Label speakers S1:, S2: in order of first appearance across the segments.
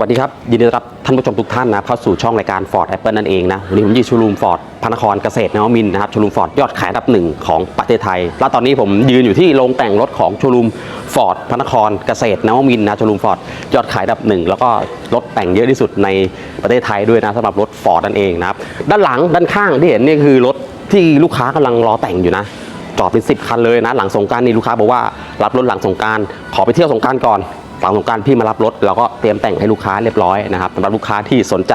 S1: วัสดีครับ ยินดีต้อนรับท่านผู้ชมทุกท่านนะเข้าสู่ช่องรายการ Ford Apple นั่นเองนะ วันนี้ผมอยี่ชูรูมฟอร์ดพระนครเกษตรนวมินนะครับชูรูมฟอร์ดยอดขายอันดับหนึ่งของประเทศไทย แล้วตอนนี้ผมยืนอยู่ที่โรงแต่งรถของชูรูมฟอร์ดพระนครเกษตรนวมินนะชูรูมฟอร์ดยอดขายอันดับหนึ่งแล้วก็รถแต่งเยอะที่สุดในประเทศไทยด้วยนะสำหรับรถฟอร์ดนั่นเองนะครับด้านหลังด้านข้างที่เห็นนี่คือรถที่ลูกค้ากำลังรอแต่งอยู่นะจอดเป็น 10 คันเลยนะ หลังสงการนี่ลูกค้าบอกว่ารับรถหลังสงการขอไปเที่ยวสงการก่อน หลังสงการพี่มารับรถเราก็เตรียมแต่งให้ลูกค้าเรียบร้อยนะครับสำหรับลูกค้าที่สนใจ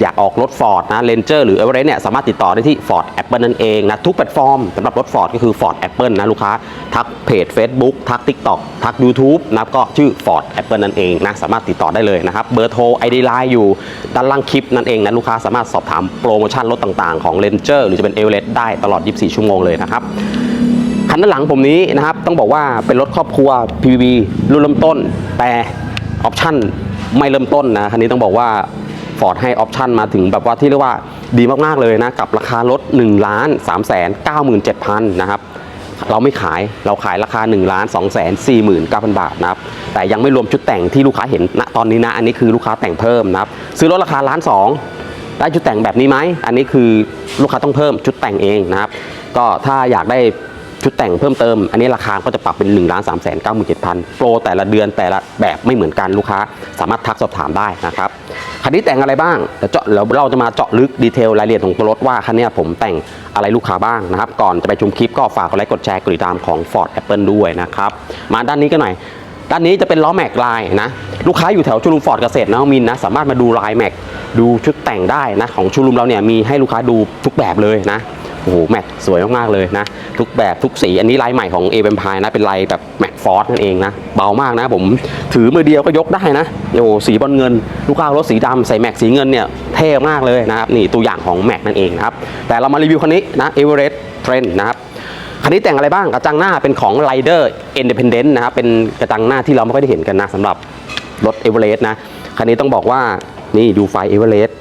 S1: อยากออกรถ Ford นะ Ranger หรือ Everest เนี่ยสามารถติดต่อได้ที่ Ford Apple นั่นเองนะทุกแพลตฟอร์มสำหรับรถ Ford ก็คือ Ford Apple นะลูกค้าทักเพจ Facebook ทัก TikTok ทัก YouTube นะก็ชื่อ Ford Apple นั่นเองนะสามารถติดต่อได้เลยนะครับเบอร์โทร ID Line อยู่ด้านล่างคลิปนั่นเองนะลูกค้าสามารถสอบถามโปรโมชั่นรถต่างๆของ Ranger หรือจะเป็น Everest ได้ตลอด 24 ชั่วโมงเลยนะครับ คันด้านหลังผมนี้นะครับ ต้องบอกว่าเป็นรถครอบครัว PVB รุ่นเริ่มต้น แต่ออปชั่นไม่เริ่มต้นนะคันนี้ต้องบอกว่า Ford ให้ออปชั่นมาถึงแบบว่าที่เรียกว่าดีมากๆเลยนะ กับราคารถ1ล้าน3แสน97,000 นะครับ เราไม่ขายเราขายราคา1ล้าน2แสน49,000 บาทนะครับ แต่ยังไม่รวมชุดแต่งที่ลูกค้าเห็นณตอนนี้นะ อันนี้คือลูกค้าแต่งเพิ่มนะครับ ซื้อรถราคาล้านสองได้ชุดแต่งแบบนี้ไหม อันนี้คือลูกค้าต้องเพิ่มชุดแต่งเองนะครับ ก็ถ้าอยากได้ ชุดแต่งเพิ่มเติม อันนี้ราคาก็จะปรับเป็น1นึ่งล้านสามแสนเก้าหมื่นเจ็ดพันโปรแต่ละเดือนแต่ละแบบไม่เหมือนกันลูกค้า สามารถทักสอบถามได้นะครับคันนี้แต่งอะไรบ้างเดี๋ยวเจาะเดี๋ยวเราจะมาเจาะลึกดีเทลรายละเอียดของตัวรถว่าคันนี้ผมแต่งอะไรลูกค้าบ้างนะครับ ก่อนจะไปชมคลิปก็ฝากกดไลค์กดแชร์กดติดตามของ Ford Apple ด้วยนะครับมาด้านนี้กันหน่อยด้านนี้จะเป็นล้อแม็กลายนะลูกค้าอยู่แถวชูรูมฟอร์ดเกษตรนวมินนะสามารถมาดูลายแม็กดูชุดแต่งได้นะของชูรูมเราเนี่ยมีให้ลูกค้าดูทุกแบบเลยนะ โอ้โหแม็กสวยมากๆเลยนะ ทุกแบบทุกสี อันนี้ลายใหม่ของเอเ p นพายนะ เป็นลายแบบแม็กฟอร์สนั่นเองนะ เบามากนะ ผมถือมือเดียวก็ยกได้นะโอ้โหสีบอลเงิน ลูกค้ารถสีดำใส่แม็กสีเงินเนี่ยเท่มากเลยนะครับ นี่ตัวอย่างของแม็กนั่นเองนะครับ แต่เรามารีวิวคันนี้นะ Everest Trend นะครับคันนี้แต่งอะไรบ้างกระจังหน้าเป็นของ Rider Independent นะครับเป็นกระจังหน้าที่เราไม่ค่อยได้เห็นกันนะสำหรับรถ e v e r e s t นะคันนี้ต้องบอกว่านี่ดูไฟ e v e r e s t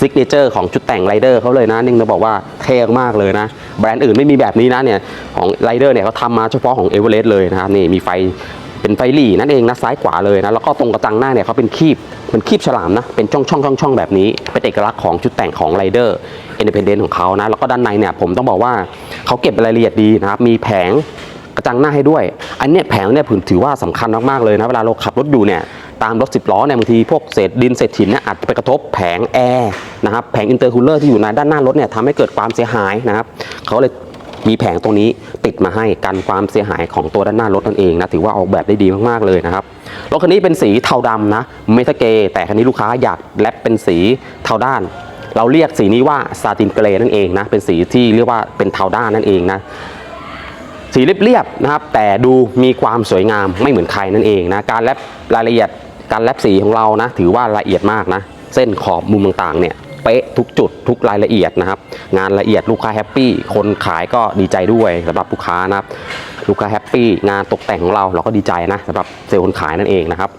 S1: ซิกเนเจอร์ของชุดแต่ง Rider เขาเลยนะนี่ต้องบอกว่าเท่มากเลยนะ แบรนด์อื่นไม่มีแบบนี้นะเนี่ยของ Rider เนี่ยเขาทำมาเฉพาะของ e v e r e s t เลยนะครับนี่มีไฟเป็นไฟหลีนั่นเองนะซ้ายขวาเลยนะแล้วก็ตรงกระจังหน้าเนี่ยเขาเป็นคีบเป็นคีบฉลามนะเป็นช่องช่องช่องช่องแบบนี้ เป็นเอกลักษณ์ของชุดแต่งของ Rider Independent ของเขานะแล้วก็ด้านในเนี่ยผมต้องบอกว่าเขาเก็บรายละเอียดดีนะครับมีแผงกระจังหน้าให้ด้วย อันเนี้ยแผงเนี่ยผมถือว่าสำคัญมากๆเลยนะเวลาเราขับรถอยู่เนี่ย ตามรถ10ล้อเนี่ยบางทีพวกเศษดินเศษหินเนี่ยอาจจะไปกระทบแผงแอร์นะครับแผงอินเตอร์คูลเลอร์ที่อยู่ในด้านหน้ารถเนี่ยทำให้เกิดความเสียหายนะครับเขาเลยมีแผงตรงนี้ติดมาให้กันความเสียหายของตัวด้านหน้ารถนั่นเองนะถือว่าออกแบบได้ดีมากๆเลยนะครับรถคันนี้เป็นสีเทาดำนะเมทัลเกแต่คันนี้ลูกค้าอยากแลปเป็นสีเทาด้าน เราเรียกสีนี้ว่าซาตินเกรนั่นเองนะเป็นสีที่เรียกว่าเป็นเทาด้านนั่นเองนะสีเรียบๆนะครับแต่ดูมีความสวยงามไม่เหมือนใครนั่นเองนะการแลบรายละเอียด การแลบสีของเรานะถือว่าละเอียดมากนะ เส้นขอบมุมต่างๆเนี่ยเป๊ะทุกจุดทุกรายละเอียดนะครับ งานละเอียดลูกค้าแฮปปี้คนขายก็ดีใจด้วยสำหรับลูกค้านะครับลูกค้าแฮปปี้งานตกแต่งของเราเราก็ดีใจนะสำหรับเซลล์คนขายนั่นเองนะครับ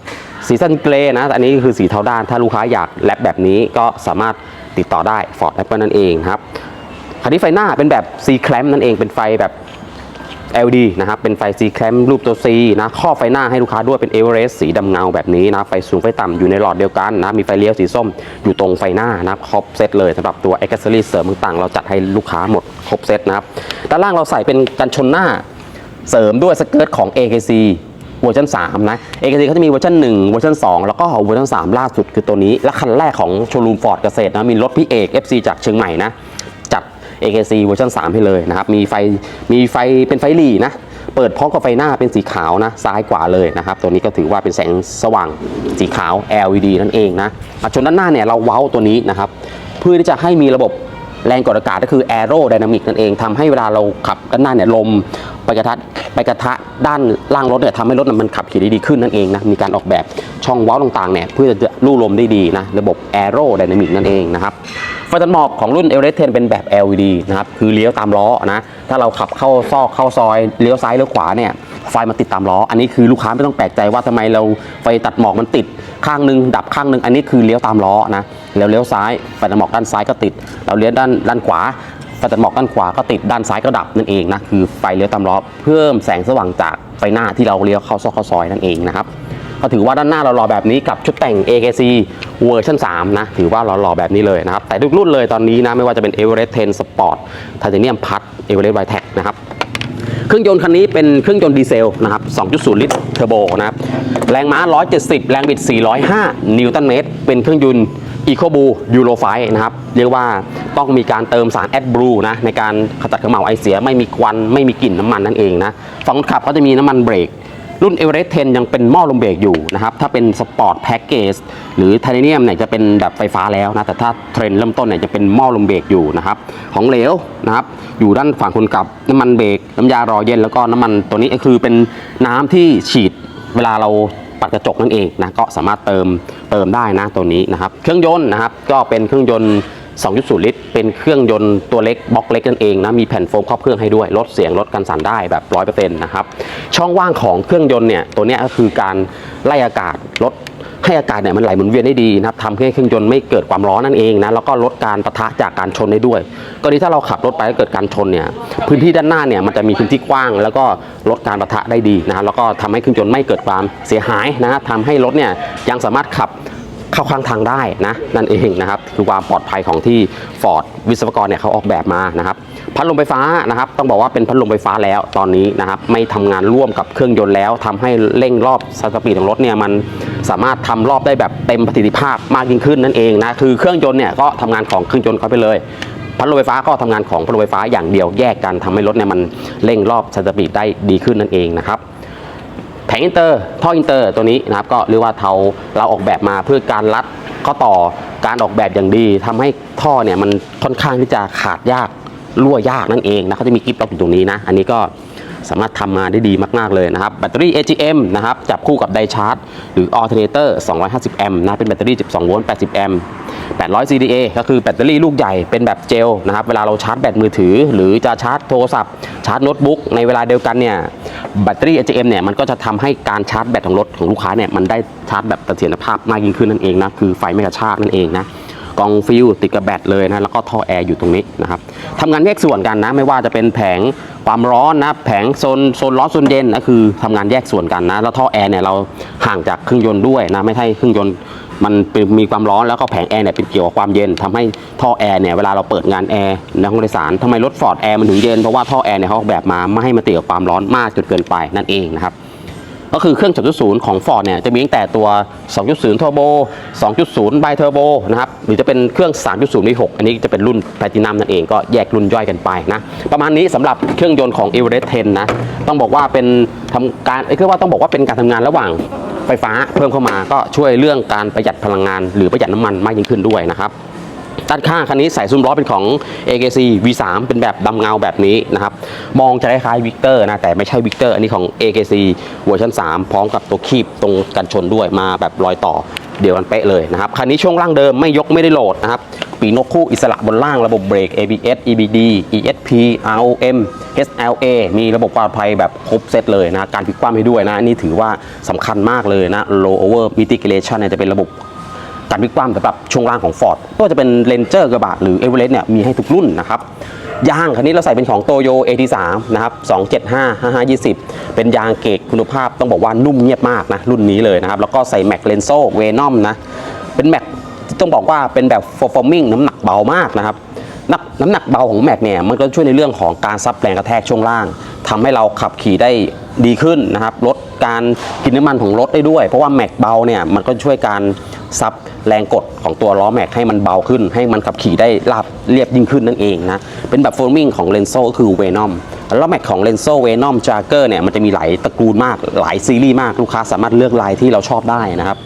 S1: สีสันเกรย์นะอันนี้คือสีเทาด้านถ้าลูกค้าอยากแลบแบบนี้ก็สามารถติดต่อได้ Ford Apple นั่นเองครับคันนี้ไฟหน้าเป็นแบบ C clamp นั่นเองเป็นไฟแบบ LED นะครับเป็นไฟ C clamp รูปตัว C นะครอบไฟหน้าให้ลูกค้าด้วยเป็น Everest สีดำเงาแบบนี้นะไฟสูงไฟต่ำอยู่ในหลอดเดียวกันนะมีไฟเลี้ยวสีส้มอยู่ตรงไฟหน้านะครับครบเซตเลยสำหรับตัว a c c e s s o r y เสริมต่างๆ เราจัดให้ลูกค้าหมดครบเซตนะครับด้านล่างเราใส่เป็นกันชนหน้าเสริมด้วยสเกิร์ตของ AKC เวอร์ชัน3นะ AKC เขาจะมีเวอร์ชัน1เวอร์ชัน2 แล้วก็เวอร์ชัน3 ล่าสุดคือตัวนี้ และคันแรกของโชลูมฟอร์ดเกษตรนะ มีรถพี่เอก FC จากเชียงใหม่นะ AKC เวอร์ชัน3 ให้เลยนะครับ มีไฟ มีไฟเป็นไฟหลีนะ เปิดพร้อมกับไฟหน้าเป็นสีขาวนะ ซ้ายกว่าเลยนะครับ ตัวนี้ก็ถือว่าเป็นแสงสว่างสีขาว LED นั่นเองนะชนด้านหน้าเนี่ยเราเว้าตัวนี้นะครับ เพื่อที่จะให้มีระบบ แรงกดอากาศก็คือ Aero Dynamic นั่นเองทำให้เวลาเราขับด้านหน้าเนี่ยลมไปกระทะไปกระทะด้านล่างรถเนี่ยทำให้รถมันขับขี่ได้ดีขึ้นนั่นเองนะมีการออกแบบช่องเว้าต่างๆเนี่ยเพื่อจะลู่ลมได้ดีนะระบบ Aero Dynamic นั่นเองนะครับไฟตัดหมอกของรุ่น e v e r e s t 10เป็นแบบ LED นะครับคือเลี้ยวตามล้อนะถ้าเราขับเข้าซอกเข้าซอยเลี้ยวซ้ายเลี้ยวขวาเนี่ยไฟมันติดตามล้อ อันนี้คือลูกค้าไม่ต้องแปลกใจว่าทำไมเราไฟตัดหมอกมันติด ข้างหนึ่งดับข้างหนึ่งอันนี้คือเลี้ยวตามล้อนะแล้วเลี้ยวซ้ายไฟตัดหมอกด้านซ้ายก็ติด เราเลี้ยวด้านด้านขวาไฟตัดหมอกด้านขวาก็ติดด้านซ้ายก็ดับนั่นเองนะคือไฟเลี้ยวตามล้อเพิ่มแสงสว่างจากไฟหน้าที่เราเลี้ยวเข้าซอกเข้าซอยนั่นเองนะครับก็ถือว่าด้านหน้าเราหล่อแบบนี้กับชุดแต่ง AKC เวอร์ชัน3นะถือว่าเราหล่อแบบนี้เลยนะครับแต่ทุกรุ่นเลยตอนนี้นะไม่ว่าจะเป็น Everest 10 Sport Titanium Plus Everest Vitex นะครับ รื่องยนต์คันนี้เป็นเครื่องยนต์ดีเซลนะครับ 2.0 ลิตรเทอร์โบนะครับ แรงม้า 170 แรงบิด 405 นิวตันเมตร เป็นเครื่องยนต์อิโคบูยูโรไฟนะครับ เรียกว่าต้องมีการเติมสารแอดบลูนะในการขจัดขม่าวไอเสียไม่มีควันไม่มีกลิ่นน้ำมันนั่นเองนะฝั่งคนขับก็จะมีน้ำมันเบรก รุ่น Everest 10ยังเป็นหม้อลมเบรกอยู่นะครับ ถ้าเป็นสปอร์ตแพ็กเกจหรือไทเทเนียมเนี่ยจะเป็นแบบไฟฟ้าแล้วนะ แต่ถ้าเทรนด์เริ่มต้นเนี่ยจะเป็นหม้อลมเบรกอยู่นะครับ ของเหลวนะครับ อยู่ด้านฝั่งคนขับน้ำมันเบรกน้ำยารอเย็นแล้วก็น้ำมันตัวนี้ก็คือเป็นน้ำที่ฉีดเวลาเราปัดกระจกนั่นเองนะก็สามารถเติมเติมได้นะตัวนี้นะครับ เครื่องยนต์นะครับก็เป็นเครื่องยนต์ 2.0 ลิตร เป็นเครื่องยนต์ตัวเล็กบล็อกเล็กนั่นเองนะ มีแผ่นโฟมครอบเครื่องให้ด้วย ลดเสียงลดการสั่นได้แบบ 100%นะครับ ช่องว่างของเครื่องยนต์เนี่ย ตัวนี้ก็คือการไล่อากาศลดให้อากาศเนี่ยมันไหลหมุนเวียนได้ดีนะครับทำให้เครื่องยนต์ไม่เกิดความร้อนนั่นเองนะแล้วก็ลดการปะทะจากการชนได้ด้วยกรณีถ้าเราขับรถไปแล้วเกิดการชนเนี่ยพื้นที่ด้านหน้าเนี่ยมันจะมีพื้นที่กว้าง แล้วก็ลดการปะทะได้ดีนะแล้วก็ทำให้เครื่องยนต์ไม่เกิดความเสียหายนะทำให้รถเนี่ยยังสามารถขับ เข้าข้างทางได้นะนั่นเองนะครับคือความปลอดภัยของที่ Ford วิศวกรเนี่ยเขาออกแบบมานะครับพัดลมไฟฟ้านะครับ ต้องบอกว่าเป็นพัดลมไฟฟ้าแล้วตอนนี้นะครับไม่ทำงานร่วมกับเครื่องยนต์แล้วทำให้เร่งรอบสปีดของรถเนี่ยมันสามารถทำรอบได้แบบเต็มประสิทธิภาพมากยิ่งขึ้นนั่นเองนะคือเครื่องยนต์เนี่ยก็ทำงานของเครื่องยนต์เขาไปเลยพัดลมไฟฟ้าก็ทำงานของพัดลมไฟฟ้าอย่างเดียวแยกกันทำให้รถเนี่ยมันเร่งรอบสปีดได้ดีขึ้นนั่นเองนะครับ แผงอินเตอร์ท่ออินเตอร์ตัวนี้นะครับก็เรียกว่าเราเราออกแบบมาเพื่อการรัดข้อต่อการออกแบบอย่างดีทำให้ท่อเนี่ยมันค่อนข้างที่จะขาดยากรั่วยากนั่นเองนะเขาจะมีกิฟต์ล็อกอยู่ตรงนี้นะ อันนี้ก็ สามารถทำมาได้ดีมาก ๆ เลยนะครับ แบตเตอรี่ AGM นะครับ จับคู่กับไดชาร์จ หรือ alternator 250 แอมป์นะ เป็นแบตเตอรี่ 12 โวลต์ 80 แอมป์ 800 CDA ก็คือแบตเตอรี่ลูกใหญ่ เป็นแบบเจลนะครับ เวลาเราชาร์จแบตมือถือ หรือจะชาร์จโทรศัพท์ ชาร์จโน้ตบุ๊ก ในเวลาเดียวกันเนี่ย แบตเตอรี่ AGM เนี่ย มันก็จะทำให้การชาร์จแบตของรถของลูกค้าเนี่ย มันได้ชาร์จแบบเสถียรภาพมากยิ่งขึ้นนั่นเองนะ คือไฟไม่กระชากนั่นเองนะ กองฟิลติดกับแบตเลยนะแล้วก็ท่อแอร์อยู่ตรงนี้นะครับทำงานแยกส่วนกันนะไม่ว่าจะเป็นแผงความร้อนนะแผงโซนโซนร้อนโซนเย็นนะคือทำงานแยกส่วนกันนะแล้วท่อแอร์เนี่ยเราห่างจากเครื่องยนต์ด้วยนะไม่ใช่เครื่องยนต์มันเป็นมีความร้อนแล้วก็แผงแอร์เนี่ยเป็นเกี่ยวกับความเย็นทำให้ท่อแอร์เนี่ยเวลาเราเปิดงานแอร์ในห้องโดยสารทำไมรถฟอร์ดแอร์มันถึงเย็นเพราะว่าท่อแอร์เนี่ยเขาออกแบบมาไม่ให้มันติดกับความร้อนมากจนเกินไปนั่นเองนะครับ ก็คือเครื่อง 2.0 ของ Ford เนี่ยจะมีตั้งแต่ตัว 2.0 Turbo 2.0 Bi Turbo นะครับหรือจะเป็นเครื่อง 3.0 V6 อันนี้จะเป็นรุ่น Platinum นั่นเองก็แยกรุ่นย่อยกันไปนะประมาณนี้สำหรับเครื่องยนต์ของ Everest 10 นะ ต้องบอกว่าเป็นทำการเอ้ยคือว่าต้องบอกว่าเป็นการทำงานระหว่างไฟฟ้าเพิ่มเข้ามาก็ช่วยเรื่องการประหยัดพลังงาน หรือประหยัดน้ำมันมากยิ่งขึ้นด้วยนะครับ ด้านข้างคันนี้ใส่ซุ้มล้อเป็นของ AKC V3 เป็นแบบดำเงาแบบนี้นะครับ มองจะคล้ายๆวิกเตอร์นะ แต่ไม่ใช่วิกเตอร์อันนี้ของ AKC เวอร์ชัน3 พร้อมกับตัวคีบตรงกันชนด้วยมาแบบรอยต่อเดียวกันเป๊ะเลยนะครับ คันนี้ช่วงล่างเดิมไม่ยกไม่ได้โหลดนะครับ ปีนกคู่อิสระบนล่างระบบเบรก ABS EBD ESP ROM HLA มีระบบความปลอดภัยแบบครบเซตเลยนะ การพลิกคว่ำให้ด้วยนะ นี่ถือว่าสำคัญมากเลยนะ low over mitigation จะเป็นระบบ การวิกความสำหรับช่วงล่างของ Ford ก็จะเป็นเลนเจอร์กระบะหรือ e v e r e s t เนี่ยมีให้ทุกรุ่นนะครับยางคันนี้เราใส่เป็นของโตโย AT3 นะครับ 275 5520 เป็นยางเกรดคุณภาพต้องบอกว่านุ่มเงียบมากนะ รุ่นนี้เลยนะครับ แล้วก็ใส่แม็กเลนโซเวนอมนะ เป็นแม็กต้องบอกว่าเป็นแบบ performing น้ำหนักเบามากนะครับน้ำน้ำหนักเบาของแม็กเนี่ยมันก็ช่วยในเรื่องของการซับแรงกระแทกช่วงล่างทำให้เราขับขี่ได้ดีขึ้นนะครับลดการกินน้ำมันของรถได้ด้วย เพราะว่าแม็กเบาเนี่ยมันก็ช่วยการซับ แรงกดของตัวล้อแม็กให้มันเบาขึ้น ให้มันขับขี่ได้ราบเรียบยิ่งขึ้นนั่นเองนะเป็นแบบโฟลมิงของเลนโซก็คือเวนอมล้วแม็กของเลนโซเวนอมจาร์เกอร์เนี่ยมันจะมีหลายตระกูลมากหลายซีรีส์มากลูกค้าสามารถเลือกลายที่เราชอบได้นะครับ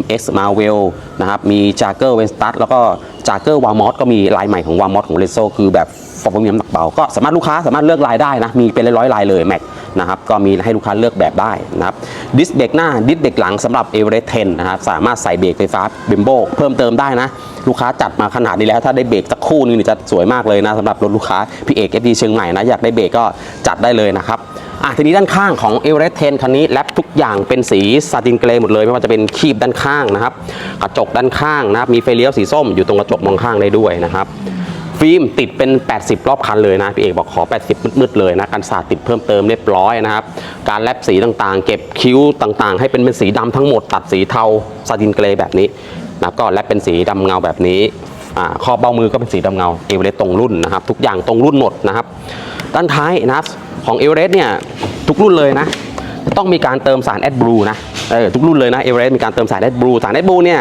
S1: MX Marvel นะครับมี j a g e r w e n s t a r แล้วก็ j a g e r w a m o s ก็มีลายใหม่ของ w a m o s ของ r e s o คือแบบฟอร์มมีน้ำหนักเบาก็สามารถลูกค้าสามารถเลือกลายได้นะมีเป็นร้อยๆลายเลยแม็ก นะครับก็มีให้ลูกค้าเลือกแบบได้นะครับดิสเบรกหน้าดิสเบรกหลังสำหรับ e v e r e s t 10นะครับสามารถใส่เบรกไฟฟ้าเบมโบเพิ่มเติมได้นะลูกค้าจัดมาขนาดนี้แล้วถ้าได้เบรกสักคู่นึงจะสวยมากเลยนะสำหรับรถลูกค้าพี่เอกเอฟดีเชียงใหม่นะอยากได้เบรกก็จัดได้เลยนะครับอะทีนี้ด้านข้างของ e v e r e s t 10คันนี้แรปทุกอย่างเป็นสีซาตินเกรย์หมดเลย ไม่ว่าจะเป็นคีบด้านข้างนะครับ กระจกด้านข้างนะครับมีไฟเลี้ยวสีส้มอยู่ตรงกระจกมองข้างได้ด้วยนะครับ ฟิล์มติดเป็น 80 รอบคันเลยนะพี่เอกบอกขอ 80 มืดๆเลยนะการสาดติดเพิ่มเติมเรียบร้อยนะครับ การแลบสีต่างๆ เก็บคิ้วต่างๆ ให้เป็นเป็นสีดำทั้งหมดตัดสีเทาซาตินเกรย์แบบนี้นะก็แลบเป็นสีดำเงาแบบนี้อ่าขอเบ้ามือก็เป็นสีดำเงาเอเวอเรสต์ตรงรุ่นนะครับ ทุกอย่างตรงรุ่นหมดนะครับ ด้านท้ายนะครับของเอเวอเรสต์เนี่ยทุกรุ่นเลยนะ ต้องมีการเติมสารแอดบลูนะเออทุกรุ่นเลยนะเอเวอเรสต์มีการเติมสารแอดบลูสารแอดบลูเนี่ย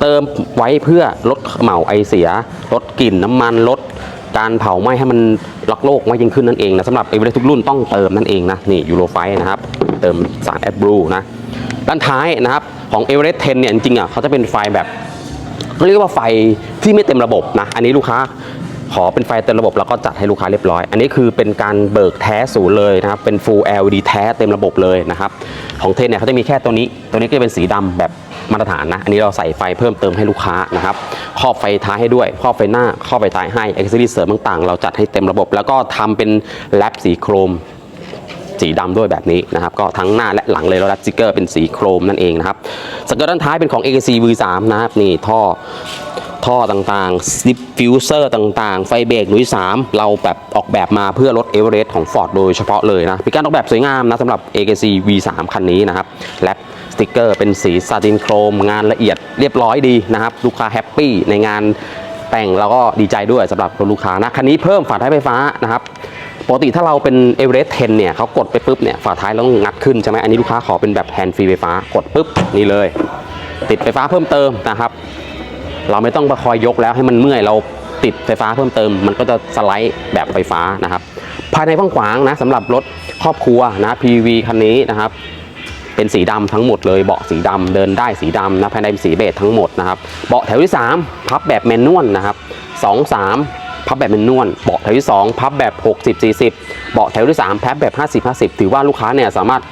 S1: เติมไว้เพื่อลดเหมาไอเสีย ลดกลิ่นน้ำมันลดการเผาไหม้ให้มันรักโลกมากยิ่งขึ้นนั่นเองนะสำหรับเอเวอเรสต์ทุกรุ่นต้องเติมนั่นเองนะนี่ยูโรไฟนะครับ เติมสารแอดบลูนะด้านท้ายนะครับของเอเวอเรสต์10เนี่ยจริงๆอะเขาจะเป็นไฟแบบเรียกว่าไฟที่ไม่เต็มระบบนะอันนี้ลูกค้าขอเป็นไฟเต็มระบบแล้วก็จัดให้ลูกค้าเรียบร้อย อันนี้คือเป็นการเบิกแท้ศูนย์เลยนะครับเป็น Full LED แท้เต็มระบบเลยนะครับของเทนเนี่ยเขาจะมีแค่ตัวนี้ ตัวนี้ก็จะเป็นสีดำแบบ มาตรฐานนะ อันนี้เราใส่ไฟเพิ่มเติมให้ลูกค้านะครับครอบไฟท้ายให้ด้วยครอบไฟหน้าครอบไฟท้ายให้อ็กซ์ซอรี่เสริมต่างๆ เราจัดให้เต็มระบบ แล้วก็ทำเป็นแลบสีโครมสีดำด้วยแบบนี้นะครับ ก็ทั้งหน้าและหลังเลยเราดัดสติกเกอร์เป็นสีโครมนั่นเองนะครับสเกิร์ตด้านท้ายเป็นของ AKC V3 นะครับนี่ท่อ ท่อต่างๆดิฟฟิวเซอร์ต่างๆ ไฟเบรกหนุย3เราแบบออกแบบมาเพื่อรถเอเวอเรสต์ของ Ford โดยเฉพาะเลยนะเป็นการออกแบบสวยงามนะสำหรับ AKC V3 คันนี้นะครับแลปสติกเกอร์เป็นสีซาตินโครม งานละเอียดเรียบร้อยดีนะครับ ลูกค้าแฮปปี้ในงานแต่งแล้วก็ดีใจด้วยสำหรับลูกค้านะคันนี้เพิ่มฝาท้ายไฟฟ้านะครับปกติถ้าเราเป็นเอเวอเรสต์10เนี่ยเขากดไปปุ๊บเนี่ยฝาท้ายเราต้องงัดขึ้นใช่ไหมอันนี้ลูกค้าขอเป็นแบบแฮนด์ฟรีไฟฟ้ากดปุ๊บนี่เลย ติดไฟฟ้าเพิ่มเติมนะครับ เราไม่ต้องมาคอยยกแล้วให้มันเมื่อยเราติดไฟฟ้าเพิ่มเติม มันก็จะสไลด์แบบไฟฟ้านะครับ ภายในกว้างๆนะสำหรับรถครอบครัวนะ PV คันนี้นะครับ เป็นสีดำทั้งหมดเลยเบาะสีดำเดินได้สีดำนะภายในเป็นสีเบจทั้งหมดนะครับเบาะแถวที่ 3 พับแบบแมนนวลนะครับ2 3พับแบบแมนนวลเบาะแถวที่ 2 พับแบบ 60 40 เบาะแถวที่ 3 พับแบบ 50 50 ถือว่าลูกค้าเนี่ยสามารถ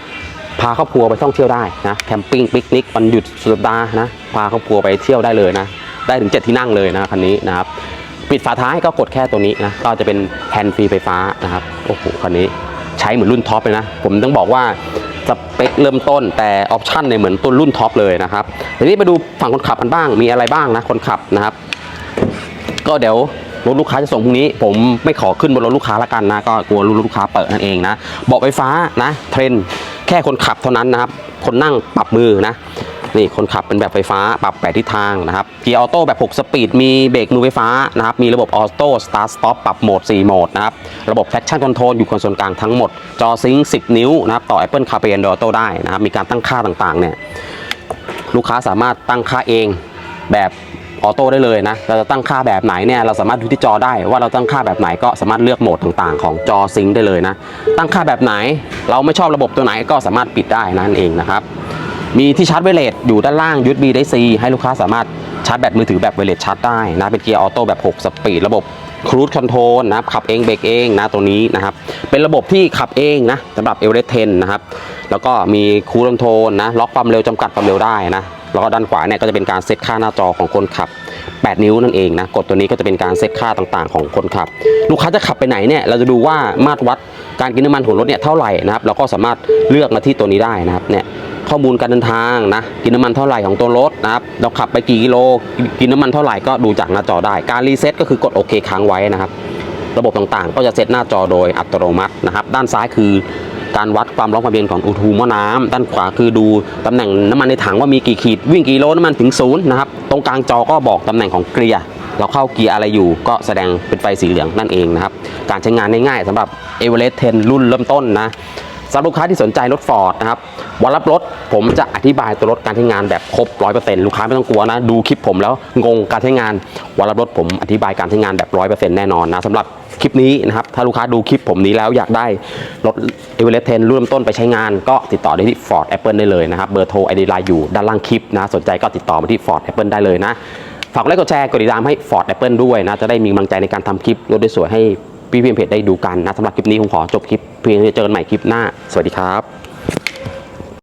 S1: พาครอบครัวไปท่องเที่ยวได้นะ แคมปิ้งปิกนิกวันหยุดสุดสัปดาห์นะ พาครอบครัวไปเที่ยวได้เลยนะ ได้ถึง 7 ที่นั่งเลยนะคันนี้นะครับปิดฝาท้ายก็กดแค่ตัวนี้นะก็จะเป็นแฮนด์ฟรีไฟฟ้านะครับโอ้โหคันนี้ใช้เหมือนรุ่นท็อปเลยนะผมต้องบอกว่าสเปคเริ่มต้นแต่ออปชันเนี่ยเหมือนตัวรุ่นท็อปเลยนะครับทีนี้มาดูฝั่งคนขับกันบ้างมีอะไรบ้างนะคนขับนะครับ ก็เดี๋ยวรถลูกค้าจะส่งพรุ่งนี้ ผมไม่ขอขึ้นบนรถลูกค้าละกันนะ ก็กลัวรถลูกค้าเปิดนั่นเองนะเบาะไฟฟ้านะ เทรนแค่คนขับเท่านั้นนะครับ คนนั่งปรับมือนะ นี่คนขับเป็นแบบไฟฟ้าปรับแปดทิศทางนะครับเกียร์ออโต้แบบ 6 สปีด มีเบรกมือไฟฟ้านะครับมีระบบออโต้สตาร์ทสต็อปปรับโหมด 4 โหมดนะครับระบบ traction control อยู่คอนโซลกลางทั้งหมด จอซิงค์10 นิ้วนะครับต่อ Apple CarPlay Android Auto ได้นะครับมีการตั้งค่าต่างๆเนี่ยลูกค้าสามารถตั้งค่าเองแบบออโต้ได้เลยนะ เราจะตั้งค่าแบบไหนเนี่ย เราสามารถดูที่จอได้ว่าเราตั้งค่าแบบไหนก็สามารถเลือกโหมดต่างๆ ของจอซิงค์ได้เลยนะ ตั้งค่าแบบไหน เราไม่ชอบระบบตัวไหนก็สามารถปิดได้นั่นเองนะครับ มีที่ชาร์จไวเลสอยู่ด้านล่าง USB ได้ C ให้ลูกค้าสามารถชาร์จแบตมือถือแบบไวเลสชาร์จได้นะ เป็นเกียร์ออโต้แบบ 6 สปีด ระบบครู e คอนโทรลนะครับ ขับเองเบรกเองนะตัวนี้นะครับ เป็นระบบที่ขับเองนะสำหรับ e v e r e s t 10นะครับ แล้วก็มีครู e คอนโทรลนะ ล็อกความเร็วจำกัดความเร็วได้นะ แล้วก็ด้านขวาเนี่ยก็จะเป็นการเซตค่าหน้าจอของคนขับ 8 นิ้วนั่นเองนะ กดตัวนี้ก็จะเป็นการเซตค่าต่างๆ ของคนขับ ลูกค้าจะขับไปไหนเนี่ย เราจะดูว่ามาตรวัดการกินน้ำมันของรถเนี่ยเท่าไหร่นะครับ เราก็สามารถเลือกมาที่ตัวนี้ได้นะครับ เนี่ย ข้อมูลการเดินทางนะกินน้ำมันเท่าไหร่ของตัวรถนะครับเราขับไปกี่กิโลกินน้ำมันเท่าไหร่ก็ดูจากหน้าจอได้ การรีเซ็ตก็คือกดโอเคค้างไว้นะครับ ระบบต่างๆ ก็จะเซตหน้าจอโดยอัตโนมัตินะครับ ด้านซ้ายคือการวัดความร้อนความเย็นของอุณหภูม่้น้ำด้านขวาคือดูตำแหน่งน้ำมันในถังว่ามีกี่ขีดวิ่งกี่โลน้ำมันถึงศูนย์นะครับตรงกลางจอก็บอกตำแหน่งของเกียร์เราเข้าเกียร์อะไรอยู่ก็แสดงเป็นไฟสีเหลืองนั่นเองนะครับ การใช้งานง่ายๆสำหรับ e v e r e s t 10 รุ่นเริ่มต้นนะ สำหรับลูกค้าที่สนใจรถฟอร์ดนะครับวันรับรถผมจะอธิบายตัวรถการใช้งานแบบครบ100%ลูกค้าไม่ต้องกลัวนะ ดูคลิปผมแล้วงงการใช้งานวันรับรถผมอธิบายการใช้งานแบบ100%แน่นอนนะสำหรับคลิปนี้นะครับถ้าลูกค้าดูคลิปผมนี้แล้วอยากได้รถ e v e r e s t 10รุ่นเริ่มต้นไปใช้งาน ก็ติดต่อได้ที่ Ford Apple ได้เลยนะครับเบอร์โทรไอเดีไลน์อยู่ด้านล่างคลิปนะสนใจก็ติดต่อมาที่ Ford Apple ได้เลยนะฝากไลค์กดแชร์กดติดตามให้ Ford Apple ด้วยนะจะได้มีกำลังใจในการทำคลิปรถด้สวยให้ พี่เพียงเพจได้ดูกันนะสำหรับคลิปนี้ผมขอจบคลิปเพียงเจอกันใหม่คลิปหน้า สวัสดีครับ